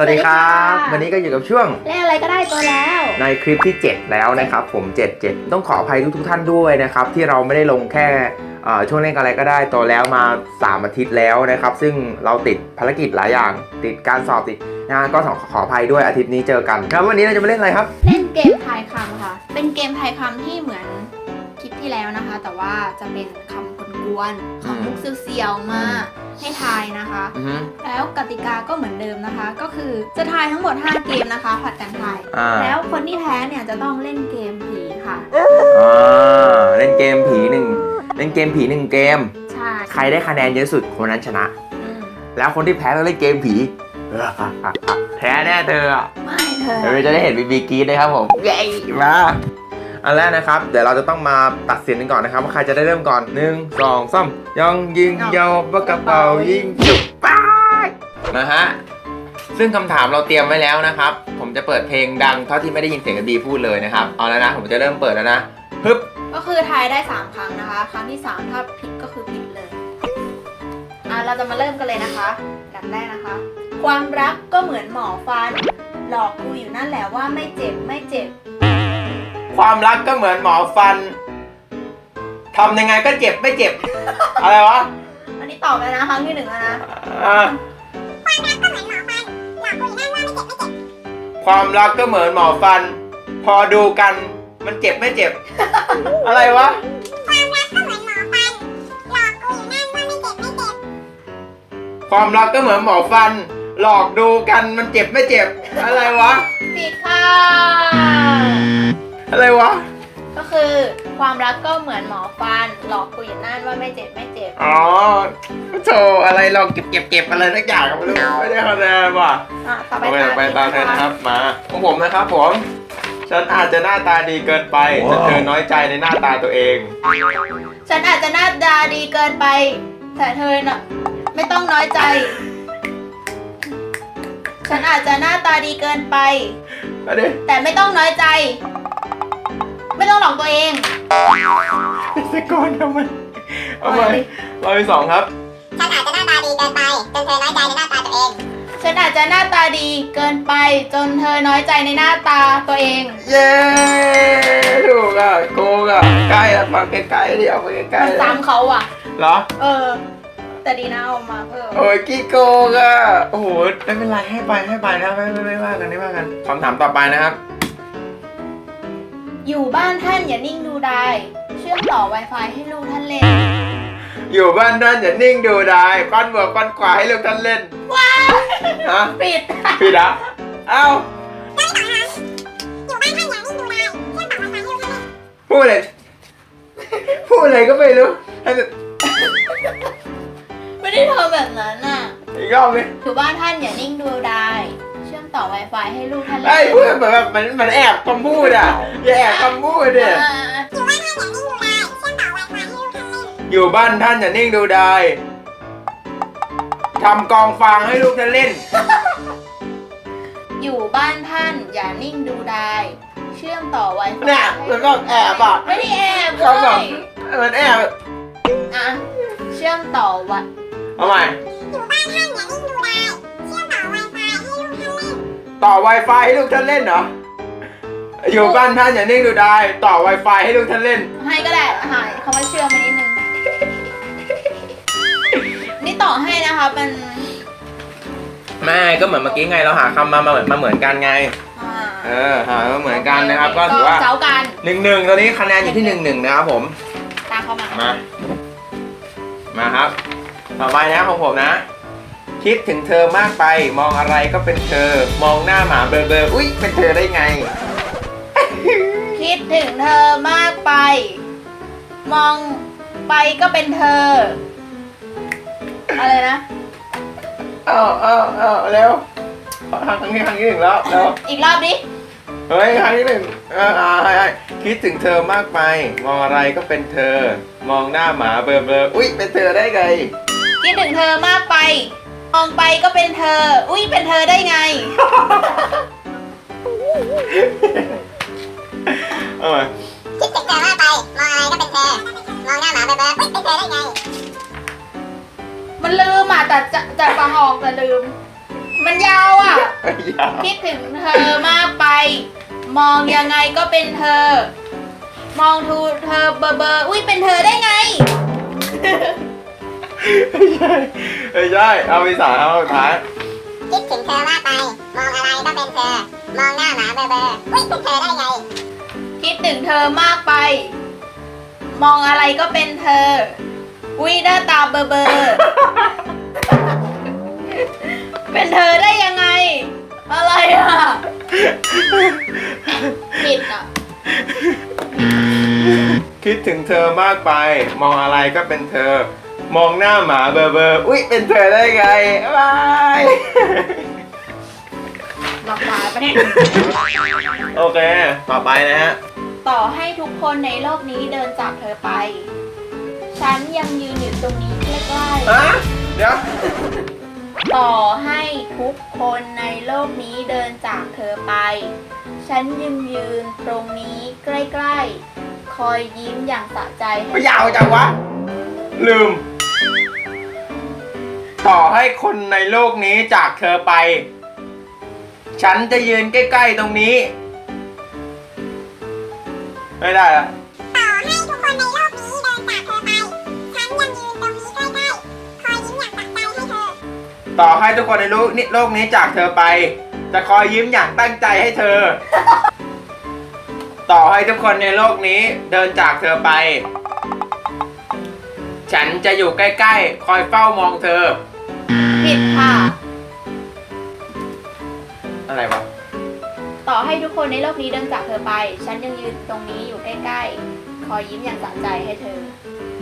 วัสดีครับ สวัสดีค่ะ วันนี้ก็อยู่กับช่วงเล่นอะไรก็ได้ตัวแล้ว ในคลิปที่ 7 แล้วนะครับผม 7 7 ต้องขออภัยทุกทุกๆท่านด้วยนะครับ ที่เราไม่ได้ลงแค่เอ่อช่วงเล่นอะไรก็ได้ตัวแล้วมา 3 อาทิตย์แล้วนะครับ ซึ่งเราติดภารกิจหลายอย่าง ติดการสอบติดงานก็ขอขออภัยด้วยอาทิตย์นี้เจอกันครับวันนี้เราจะมาเล่นอะไรครับ เล่นเกมทายคำค่ะ เป็นเกมทายคำที่เหมือนคลิป ที่แล้วนะคะ แต่ว่าจะเป็นคำกวนๆอืมคำมุกเซียวๆมาให้ทายนะคะ อือฮึแล้วกติกาก็เหมือนเดิมนะคะ ก็คือจะทายทั้งหมด 5 เกมนะคะ ผัดกันทาย อ่าแล้วคนที่แพ้เนี่ยจะต้องเล่นเกมผีค่ะ อ่าเล่นเกมผีหนึ่งเล่นเกมผีหนึ่งเกม ใช่ใครได้คะแนนเยอะสุดคนนั้นชนะ อืมแล้วคนที่แพ้ต้องเล่นเกมผีแพ้แน่เธออะไม่เธอ เดี๋ยวเราจะได้เห็นบีบีกรีดนะครับผมเย้มา อันแรกนะครับ เดี๋ยวเราจะต้องมาตัดสินกันก่อนนะครับว่าใครจะได้เริ่มก่อนหนึ่งสองสามยองยิงยาวปากกระเป๋ายิงจุบป้ายนะฮะซึ่งคำถามเราเตรียมไว้แล้วนะครับ ผมจะเปิดเพลงดังเท่าที่ไม่ได้ยินเสียงกันบีพูดเลยนะครับเอาแล้วนะผมจะเริ่มเปิดแล้วนะฮึบก็คือทายได้ 3 ครั้งนะคะ ครั้งที่ 3 ถ้าผิดก็คือผิดเลย อะเราจะมาเริ่มกันเลยนะคะดับแรกนะคะ ความรักก็เหมือนหมอฟัน หลอกกูอยู่นั่นแหละว่าไม่เจ็บไม่เจ็บ ความรักก็เหมือนหมอฟันทำยังไงก็เจ็บไม่เจ็บ อะไรวะอันนี้ตอบแล้วนะครั้งที่หนึ่งแล้วนะอ่าความรักก็เหมือนหมอฟัน พอดูกันมันเจ็บไม่เจ็บ อะไรวะความรักก็เหมือนหมอฟัน หลอกดูกันมันเจ็บไม่เจ็บ อะไรวะผิดค่ะ อะไรวะ ก็คือความรักก็เหมือนหมอฟันหลอกกูอยู่นั่นว่าไม่เจ็บไม่เจ็บ อ๋อโธ่อะไรเราเก็บเก็บเก็บอะไรสักอย่างก็ไม่รู้ไม่ได้คะแนนว่ะอะต่อไปโอเคตาไปตามเธอนะนะครับมาของผมนะครับผม ฉันอาจจะหน้าตาดีเกินไปแต่เธอน้อยใจในหน้าตาตัวเอง ฉันอาจจะหน้าตาดีเกินไป แต่เธอน่ะไม่ต้องน้อยใจ ฉันอาจจะหน้าตาดีเกินไป มาดิแต่ไม่ต้องน้อยใจ ไม่ต้องหลอกตัวเองสกอนทำไมเอาไปเราที่สองครับ ฉันอาจจะหน้าตาดีเกินไปจนเธอน้อยใจในหน้าตาตัวเอง ฉันอาจจะหน้าตาดีเกินไปจนเธอน้อยใจในหน้าตาตัวเอง เย้ถูกอะโกงอะใกล้แล้วมาใกล้ๆดิเอาไปใกล้มันๆซ้ำเขาอะ เหรอ เออ แต่ดีนะเอามาเพิ่มโอ้ยกี่โกงอะ โอ้โหไม่เป็นไรให้ไปให้ไปนะไม่ไม่ไม่ว่ากันไม่ว่ากันคำถามต่อไปนะครับ อยู่บ้านท่านอย่านิ่งดูได้เชื่อมต่อ Wi-Fi ให้ลูกท่านเล่น อยู่บ้านนั่นอย่านิ่งดูได้ปั้นเบิกปั้นขวาให้ลูกท่านเล่น ว้าวฮะปิดพี่ดะเอ้าอยู่บ้านท่านอย่านิ่งดูได้เชื่อมต่อ Wi-Fi ให้ลูกท่านเล่นพูดเลยพูดอะไรก็ไม่รู้ให้แบบไม่ได้ทำแบบนั้นน่ะอีกรอบไหมอยู่บ้านท่านอย่านิ่งดูได้เชื่อม ต่อ Wi-Fi ให้ลูกท่านไอ้เล่นพูดเหมือนแบบมันมันแอบคำพูดอะอย่าแอบคำพูดดิอ่าอยู่บ้านท่านอย่านิ่งดูได้เชื่อมต่อ Wi-Fi ให้ลูกท่านเล่นอยู่บ้านท่านอย่านิ่งดูได้ทำกองฟางให้ลูกท่านเล่น อยู่บ้านท่านอย่านิ่งดูได้เชื่อมต่อ Wi-Fi เนี่ยมันก็แอบอะ ไม่ได้แอบเลเขาแบบยมันแอบอะเชื่อมต่อวัดเอาใหม่ อยู่บ้านท่านอย่านิ่ง ต่อ Wi-Fi ให้ลูกท่านเล่นเหรอ อยู่บ้านท่านอย่านิ่งดูได้ต่อ Wi-Fi ให้ลูกท่านเล่น ให้ก็ได้หายคำว่าเชื่อมมานิดนึง นี่ต่อให้นะคะเป็นไม่ก็เหมือนเมื่อกี้ไงเราหาคำมามาเหมือนมาเหมือนกันไง อ่าเออหามาเหมือนกันนะครับ ก็ถือว่าเจ้ากันหนึ่งหนึ่งตอนนี้คะแนนอยู่ที่หนึ่งหนึ่งนะครับผม ตามเข้ามา มา มาครับ ต่อไปนะของผมนะ คิดถึงเธอมากไป มองอะไรก็เป็นเธอ มองหน้าหมาเบลอเบลออุ๊ย เป็นเธอได้ไง คิดถึงเธอมากไป มองไปก็เป็นเธอ อะไรนะเอาเอาเอาเร็วขอทางครั้งที่ครั้งที่หนึ่งแล้วเร็วอีกรอบดิ เฮ้ยครั้งที่หนึ่งเอออ่าให้ให้คิดถึงเธอมากไป มองอะไรก็เป็นเธอ มองหน้าหมาเบลอเบลออุ๊ย เป็นเธอได้ไง คิดถึงเธอมากไป มองไปก็เป็นเธอ อุ้ยเป็นเธอได้ไง เอาใหม่คิดถึงเธอมากไป มองอะไรก็เป็นเธอ มองหน้าหมาเบลอๆเฮ้ยเป็นเธอได้ไง มันลืมอะแต่จะจะฟังออกแต่ลืม มันยาวอะอย่าคิดถึงเธอมากไป มองยังไงก็เป็นเธอ มองทูเธอเบอร์เบอร์อุ้ยเป็นเธอได้ไง ไม่ใช่ไม่ใช่เอาไปสามเอาสุดท้ายคิดถึงเธอมากไป มองอะไรก็เป็นเธอ มองหน้าหมาเบอร์เบอร์อุ้ยเป็นเธอได้ไง คิดถึงเธอมากไป มองอะไรก็เป็นเธอ อุ้ยหน้าตาเบอร์เบอร์เป็นเธอได้ยังไง อะไรอะผิดอะคิดถึงเธอมากไป มองอะไรก็เป็นเธอ มองหน้าหมาเบอร์เบอร์อุ้ยเป็นเธอได้ไงบายหลอกตายปะเนี่ย โอเค ต่อไปนะฮะ ต่อให้ทุกคนในโลกนี้เดินจากเธอไป ฉันยังยืนอยู่ตรงนี้ใกล้ฮะ เดี๋ยว ๆต่อให้ทุกคนในโลกนี้เดินจากเธอไป ฉันยังยืนตรงนี้ใกล้ ๆ คอยยิ้มอย่างสะใจให้ ไม่ยาวจังวะ ลืม ต่อให้คนในโลกนี้จากเธอไป ฉันจะยืนใกล้ ๆ ตรงนี้ ไม่ได้ละต่อให้ทุกคนในโลกนี้เดินจากเธอไป ฉันยังยืนตรงนี้ใกล้ๆ คอยยิ้มอย่างตักใจให้เธอ ต่อให้ทุกคนในโลกนี้โลกนี้จากเธอไป จะคอยยิ้มอย่างตั้งใจให้เธอ ต่อให้ทุกคนในโลกนี้เดินจากเธอไป ฉันจะอยู่ใกล้ๆ คอยเฝ้ามองเธอ ผิดค่ะ อะไรวะ ต่อให้ทุกคนในโลกนี้เดินจากเธอไป ฉันยังยืนตรงนี้อยู่ใกล้ๆ คอยยิ้มอย่างสะใจให้เธอ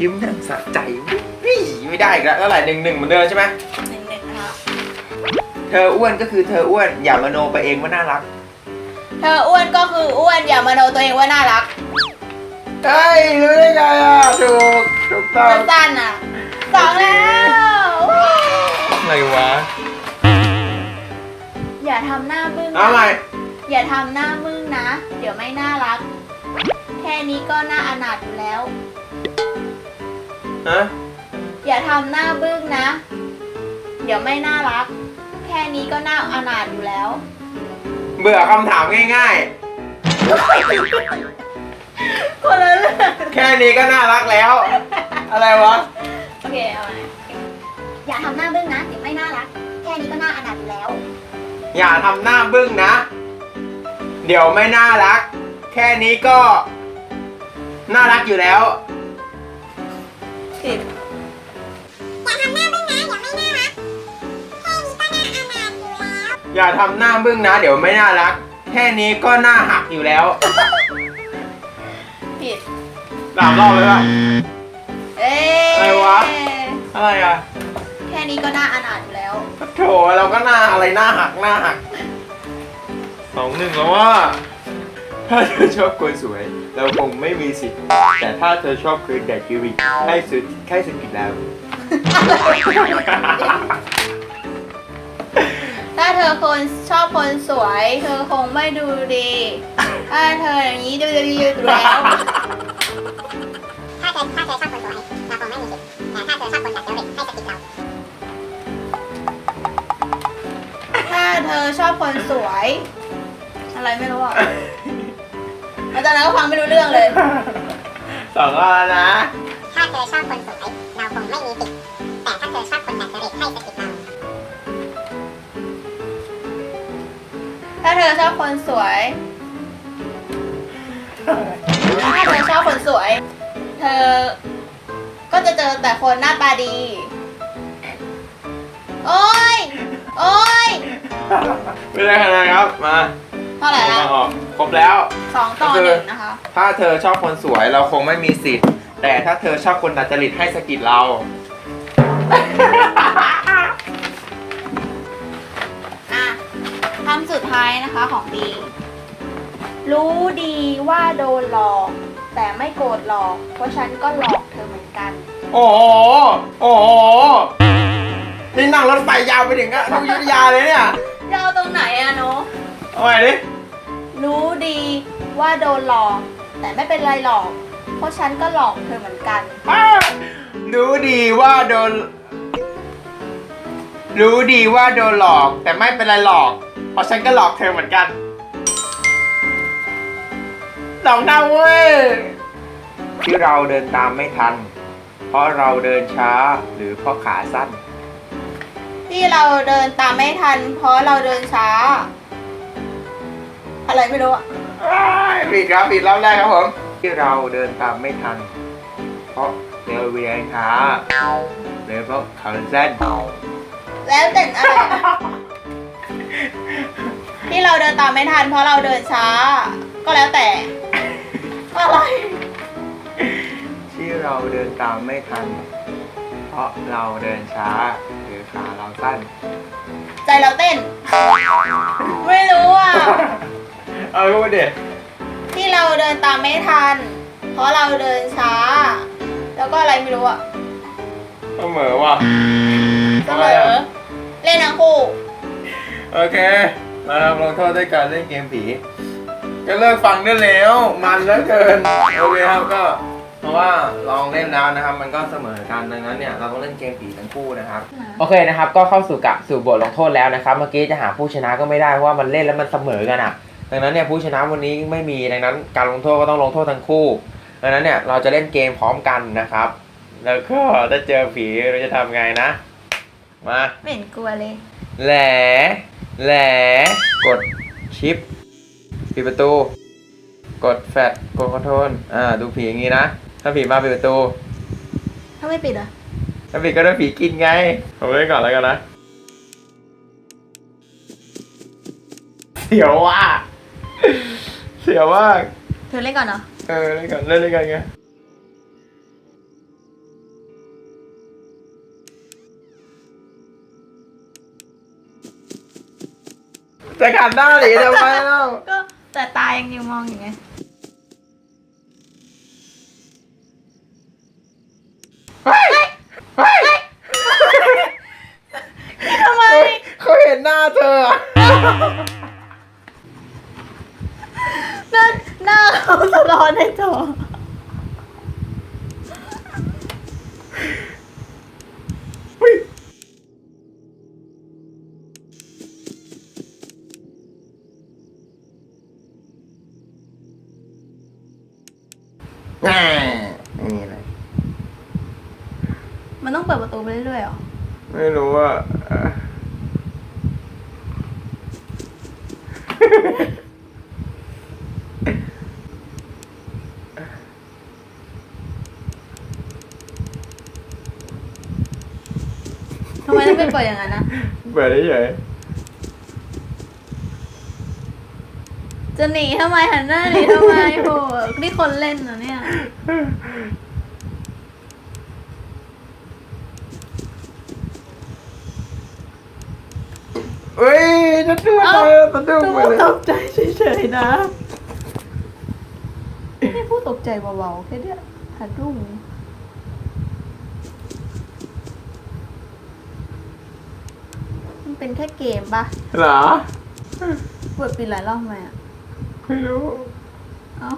ยิ้มอย่างสะใจวิ่ไม่ได้อีกแล้วเท่าไหร่หนึ่งหนึ่งเหมือนเดิมใช่ไหม หนึ่งหนึ่งนะคะเธออ้วนก็คือเธออ้วนอย่ามโนไปเองว่าน่ารัก เธออ้วนก็คืออ้วนอย่ามโนตัวเองว่าน่ารัก เฮ้ยรู้ได้ไงอะถูกถูกต้องมันสั้นอะสองแล้วว้าวอะไรวะอย่าทำหน้าบึ้งเอาใหม่อย่าทำหน้ามึงนะ เดี๋ยวไม่น่ารัก แค่นี้ก็น่าอนาถอยู่แล้ว ฮะอย่าทำหน้าบึ้งนะ เดี๋ยวไม่น่ารัก แค่นี้ก็น่าอนาถอยู่แล้ว เบื่อคำถามง่าย คนละเรื่องๆแค่นี้ก็น่ารักแล้ว อะไรวะ โอเค เอาไหมอย่าทำหน้าบึ้งนะเดี๋ยวไม่น่ารัก แค่นี้ก็น่าอนาถอยู่แล้ว อย่าทำหน้าบึ้งนะ เดี๋ยวไม่น่ารัก แค่นี้ก็ น่ารักอยู่แล้ว ผิดอย่าทำหน้าบึ้งนะ เดี๋ยวไม่น่ารัก แค่นี้ก็น่าอนาถอยู่แล้ว อย่าทำหน้าบึ้งนะ เดี๋ยวไม่น่ารัก แค่นี้ก็น่าหักอยู่แล้วผิด สามรอบเลยป่ะ เอ๊ะอะไรวะ อะไรอะแค่นี้ก็น่าอนาถอยู่แล้ว โถเราก็หน้าอะไรหน้าหักหน้าหักสองหนึ่งแล้วว่า ถ้าเธอชอบคนสวย เราคงไม่มีสิทธิ์ แต่ถ้าเธอชอบคืนแดกกิวิกให้สุดแค่สุดกินแล้ว ถ้าเธอคนชอบคนสวย เธอคงไม่ดูดี ถ้าเธออย่างนี้ดูดีอยู่แล้วถ้าเธอถ้าเธอชอบคนสวยเราคงไม่มีสิทธิ์แต่ถ้าเธอชอบคนดัดจริตให้สกิดเรา ถ้าเธอชอบคนสวย อะไรไม่รู้อะแล้วตอนนั้นก็ฟังไม่รู้เรื่องเลย สองรอบแล้วนะถ้าเธอชอบคนสวยเราคงไม่มีสิทธิ์แต่ถ้าเธอชอบคนดัดจริตให้สกิดเรา ถ้าเธอชอบคนสวย ถ้าเธอชอบคนสวย เธอ ก็จะเจอแต่คนหน้าตาดี โอ้ย โอ้ย ไม่ได้คะแนนครับ มาเท่าไหร่ละออกครบแล้ว สองต่อหนึ่งนะคะ ถ้าเธอชอบคนสวยเราคงไม่มีสิทธิ์ แต่ถ้าเธอชอบคนดัดจริตให้สกิดเรา อะคำสุดท้ายนะคะของดี รู้ดีว่าโดนหลอก แต่ไม่โกรธหลอก เพราะฉันก็หลอกเธอเหมือนกัน โอ้โหโอ้โหนี่นั่งรถไฟยาวไปถึงอะทุกยุทธยาเลยเนี่ยจะเอาตรงไหนอะเนาะเอาใหม่ดิ รู้ดีว่าโดนหลอก แต่ไม่เป็นไรหรอก เพราะฉันก็หลอกเธอเหมือนกัน อ้ารู้ดีว่าโดน รู้ดีว่าโดนหลอก แต่ไม่เป็นไรหรอก เพราะฉันก็หลอกเธอเหมือนกัน สองหน้าเว้ย ที่เราเดินตามไม่ทัน เพราะเราเดินช้าหรือเพราะขาสั้น ที่เราเดินตามไม่ทัน เพราะเราเดินช้า อะไรไม่รู้อะอ้ายผิดครับผิดรอบแรกครับผม ที่เราเดินตามไม่ทัน เพราะเราเวียนช้าหรือเพราะขาสั้นแล้วแต่อะไรอะที่เราเดินตามไม่ทัน เพราะเราเดินช้า ก็แล้วแต่ อะไร ที่เราเดินตามไม่ทัน เพราะเราเดินช้าหรือขาเราสั้น ใจเราเต้น ไม่รู้อะ เอาพูดเด็ดที่เราเดินตามไม่ทัน เพราะเราเดินช้า แล้วก็อะไรไม่รู้อะเสมอว่ะ เสมอเล่นทั้งคู่ โอเค มาทำลงโทษด้วยการเล่นเกมผี ก็เลิกฟังได้แล้ว มันเหลือเกิน โอเคครับก็ เพราะว่าลองเล่นแล้วนะครับ มันก็เสมอกันดังนั้นเนี่ยเราต้องเล่นเกมผีทั้งคู่นะครับ โอเคนะครับ ก็เข้าสู่กับสู่บทลงโทษแล้วนะครับ เมื่อกี้จะหาผู้ชนะก็ไม่ได้เพราะว่ามันเล่นแล้วมันเสมอกันอะ ดังนั้นเนี่ยผู้ชนะวันนี้ไม่มีดังนั้น การลงโทษก็ต้องลงโทษทั้งคู่ ดังนั้นเนี่ยเราจะเล่นเกมพร้อมกันนะครับ แล้วก็ถ้าเจอผีเราจะทำไงนะ มา ไม่เห็นกลัวเลย แหลแหลกดชิป ปิดประตู กดแฟลชกดคอนโทรลอ่า ดูผีอย่างงี้นะ ถ้าผีมาปิดประตู ถ้าไม่ปิดอะถ้าปิดก็โดนผีกินไงผมเล่นก่อนแล้วกันนะเสียวว่ะเสียวมากเธอเล่นก่อนเนาะเออเล่นก่อนเล่นเล่นกันไงจะขัดหน้าหนีทำไมเล่าก็ แต่ตายังอยู่มองอยู่ไงเฮ้ยเฮ้ยทำไม เขาเห็นหน้าเธออะหน้าหน้าเขาสะท้อนในจอ ไม่มีอะไร มันต้องเปิดประตูไปเรื่อยๆเหรอ ไม่รู้ว่าเอ่อทำไมต้องไปเปิดอย่างนั้นนะ เปิดได้เฉย จะหนีทำไมหันหน้าหนีทำไมโหนี่คนเล่นนะเนี่ย เฮ้ยจะดูอะไรเอ้าตะดุ้งตัวไปเลยตกใจเฉยๆนะแค่พูดตกใจเบาๆแค่เนี้ยหัดรุ่งมันเป็นแค่เกมปะเหรอ เปิดปิดหลายรอบทำไมอะ ไม่รู้เอ้า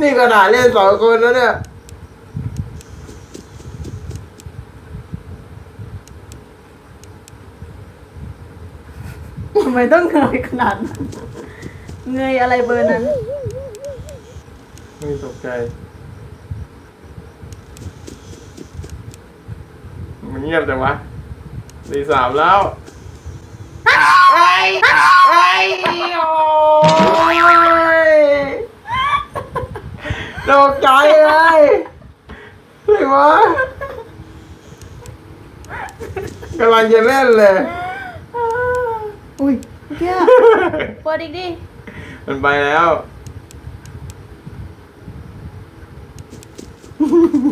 นี่ขนาดเล่นสองคนแล้วเนี่ยทำไมต้องเงยขนาดนั้นเงยอะไรเบอร์นั้น ไม่ตกใจ มันเงียบจังวะตีสามแล้วไอ้ไอ้โอ้ยตกใจเลยอะไรวะกำลังจะเล่นเลย อุ้ยเพี้ยเปิดอีกดิ มันไปแล้ว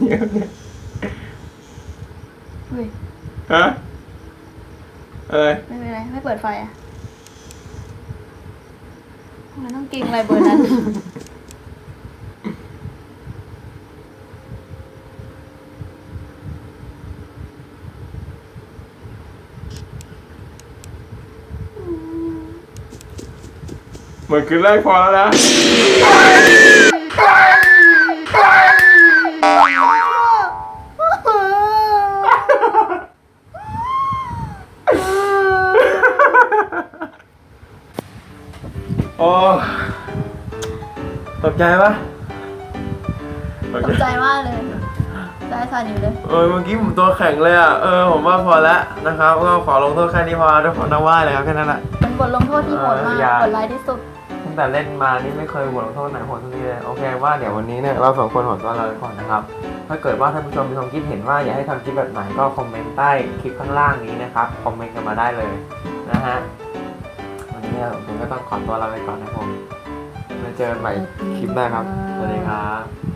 เฮ้ยฮะอะไรไม่เป็นไรไม่เปิดไฟอะทำไมต้องเก่งอะไรเบอร์นั้น เหมือนคืนแรกพอแล้วนะ โอ้ตกใจปะตกตใจกใจมากเลยใจสั่นอยู่เลยเออเมื่อกี้ผมตัวแข็งเลยอะ เออ ผมว่าพอแล้วนะครับ ก็ขอลงโทษแค่นี้พอทุกคนนะว่าเลยครับแค่นั้นแหละ เป็นบทลงโทษที่โหดมากเอออย่า โหดร้ายที่สุด ตั้งแต่เล่นมานี่ไม่เคยบทลงโทษไหนโหดเท่านี้เลย โอเคว่าเดี๋ยววันนี้เนี่ยเราสองคนโหดตัวเราไปก่อนนะครับ ถ้าเกิดว่าท่านผู้ชมมีความคิดเห็นว่าอยากให้ทำคลิปแบบไหนก็คอมเมนต์ใต้คลิปข้างล่างนี้นะครับ คอมเมนต์กันมาได้เลยนะฮะวั นนี้เนี่ยผมก็ต้องขอตัวลาไปก่อนนะครับผมมาเจอกันใหม่คลิปหน้าครับ สวัสดีครับ